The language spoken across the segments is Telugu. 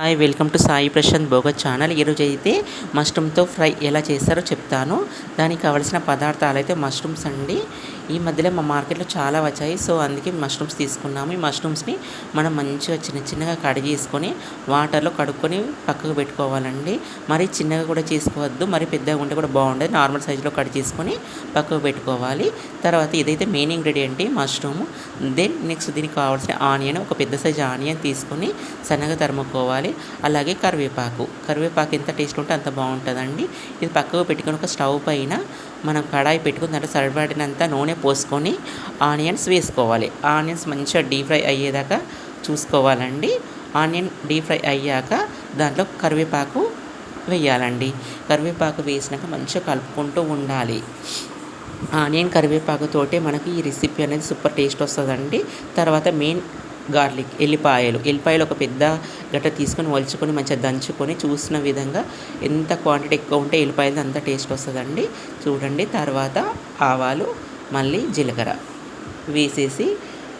Hi welcome to Sai Prashanth Bhogath channel ఈరోజు అయితే మష్రూమ్తో ఫ్రై ఎలా చేస్తారో చెప్తాను. దానికి కావలసిన పదార్థాలు అయితే మష్రూమ్స్ అండి. ఈ మధ్యలో మా మార్కెట్లో చాలా వచ్చాయి. సో అందుకే మష్రూమ్స్ తీసుకున్నాము. ఈ మష్రూమ్స్ని మనం మంచిగా చిన్న చిన్నగా కడిగి చేసుకొని వాటర్లో కడుక్కొని పక్కకు పెట్టుకోవాలండి. మరి చిన్నగా కూడా చేసుకోవద్దు. మరి పెద్దగా ఉంటే కూడా బాగుండదు. నార్మల్ సైజులో కట్ చేసుకొని పక్కకు పెట్టుకోవాలి. తర్వాత ఇదైతే main ingredient mushroom then next దీనికి కావాల్సిన ఆనియన్ ఒక పెద్ద సైజు ఆనియన్ తీసుకొని సన్నగా తరుముకోవాలి. అలాగే కరివేపాకు. కరివేపాకు ఎంత టేస్ట్ ఉంటే అంత బాగుంటుందండి. ఇది పక్కకు పెట్టుకొని ఒక స్టవ్ పైన మనం కడాయి పెట్టుకుని దాంట్లో సరిపడినంత నూనె పోసుకొని ఆనియన్స్ వేసుకోవాలి. ఆనియన్స్ మంచిగా డీప్ ఫ్రై అయ్యేదాకా చూసుకోవాలండి. ఆనియన్ డీప్ ఫ్రై అయ్యాక దాంట్లో కరివేపాకు వేయాలండి. కరివేపాకు వేసినాక మంచిగా కలుపుకుంటూ ఉండాలి. ఆనియన్ కరివేపాకుతోటే మనకి ఈ రెసిపీ అనేది సూపర్ టేస్ట్ వస్తుందండి. తర్వాత మెయిన్ గార్లిక్ ఎల్లిపాయలు. ఎల్లిపాయలు ఒక పెద్ద గట్ట తీసుకొని వలుచుకొని మంచిగా దంచుకొని చూసిన విధంగా ఎంత క్వాంటిటీ ఎక్కువ ఉంటే ఎల్లిపాయలు అంత టేస్ట్ వస్తుందండి. చూడండి తర్వాత ఆవాలు మళ్ళీ జీలకర్ర వేసేసి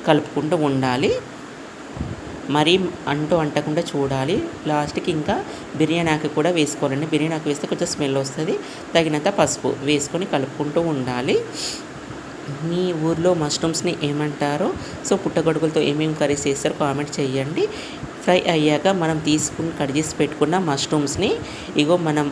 కలుపుకుంటూ ఉండాలి. మరీ అంటూ అంటకుండా చూడాలి. లాస్ట్కి ఇంకా బిర్యానీ ఆకు కూడా వేసుకోవాలండి. బిర్యానీ ఆకు వేస్తే కొంచెం స్మెల్ వస్తుంది. తగినంత పసుపు వేసుకొని కలుపుకుంటూ ఉండాలి. మీ ఊర్లో మష్రూమ్స్ని ఏమంటారో సో పుట్టగొడుగులతో ఏమేమి కర్రీస్ చేస్తారో కామెంట్ చేయండి. ఫ్రై అయ్యాక మనం తీసుకుని కట్ చేసి పెట్టుకున్న మష్రూమ్స్ని ఇగో మనం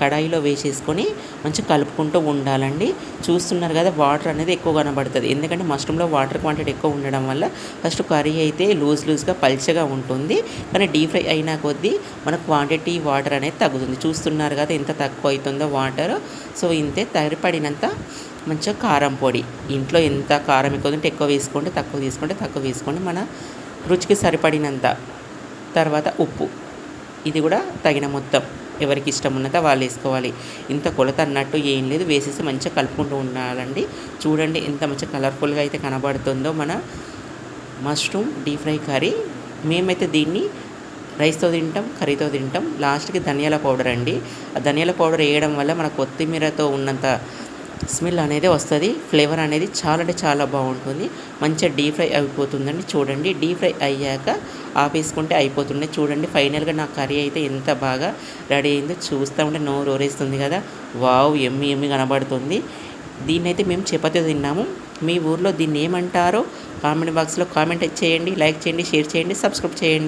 కడాయిలో వేసేసుకొని మంచిగా కలుపుకుంటూ ఉండాలండి. చూస్తున్నారు కదా వాటర్ అనేది ఎక్కువ కనబడుతుంది. ఎందుకంటే మష్రూమ్లో వాటర్ క్వాంటిటీ ఎక్కువ ఉండడం వల్ల ఫస్ట్ కర్రీ అయితే లూజ్ లూజ్గా పల్చగా ఉంటుంది. కానీ డీప్ ఫ్రై అయినా కొద్దీ మన క్వాంటిటీ వాటర్ అనేది తగ్గుతుంది. చూస్తున్నారు కదా ఎంత తక్కువ అవుతుందో వాటర్. సో ఇంతే తరిపడినంత మంచిగా కారం పొడి. ఇంట్లో ఎంత కారం ఎక్కువ ఉంటే ఎక్కువ వేసుకోండి తక్కువ తీసుకుంటే తక్కువ వేసుకోండి. మన రుచికి సరిపడినంత తర్వాత ఉప్పు. ఇది కూడా తగిన మొత్తం. ఎవరికి ఇష్టం ఉన్నదో వాళ్ళు వేసుకోవాలి. ఇంత కొలత అన్నట్టు ఏం లేదు. వేసేసి మంచిగా కలుపుకుంటూ ఉండాలండి. చూడండి ఎంత మంచిగా కలర్ఫుల్గా అయితే కనబడుతుందో మన మష్రూమ్ డీప్ ఫ్రై కర్రీ. మేమైతే దీన్ని రైస్తో తింటాం కర్రీతో తింటాం. లాస్ట్కి ధనియాల పౌడర్ అండి. ఆ ధనియాల పౌడర్ వేయడం వల్ల మన కొత్తిమీరతో ఉన్నంత స్మెల్ అనేది వస్తుంది ఫ్లేవర్ అనేది చాలా అంటే చాలా బాగుంటుంది. మంచిగా డీప్ ఫ్రై అయిపోతుందండి. చూడండి డీప్ ఫ్రై అయ్యాక ఆపేసుకుంటే అయిపోతుండే చూడండి ఫైనల్గా నా కర్రీ అయితే ఎంత బాగా రెడీ అయిందో చూస్తూ ఉంటే నోరు ఊరేస్తుంది కదా. వావ్ ఎమ్మి ఎమ్మి కనబడుతుంది. దీన్ని అయితే మేము చపాతీ తిన్నాము. మీ ఊర్లో దీన్ని ఏమంటారో కామెంట్ బాక్స్లో కామెంట్ చేయండి లైక్ చేయండి షేర్ చేయండి సబ్స్క్రైబ్ చేయండి.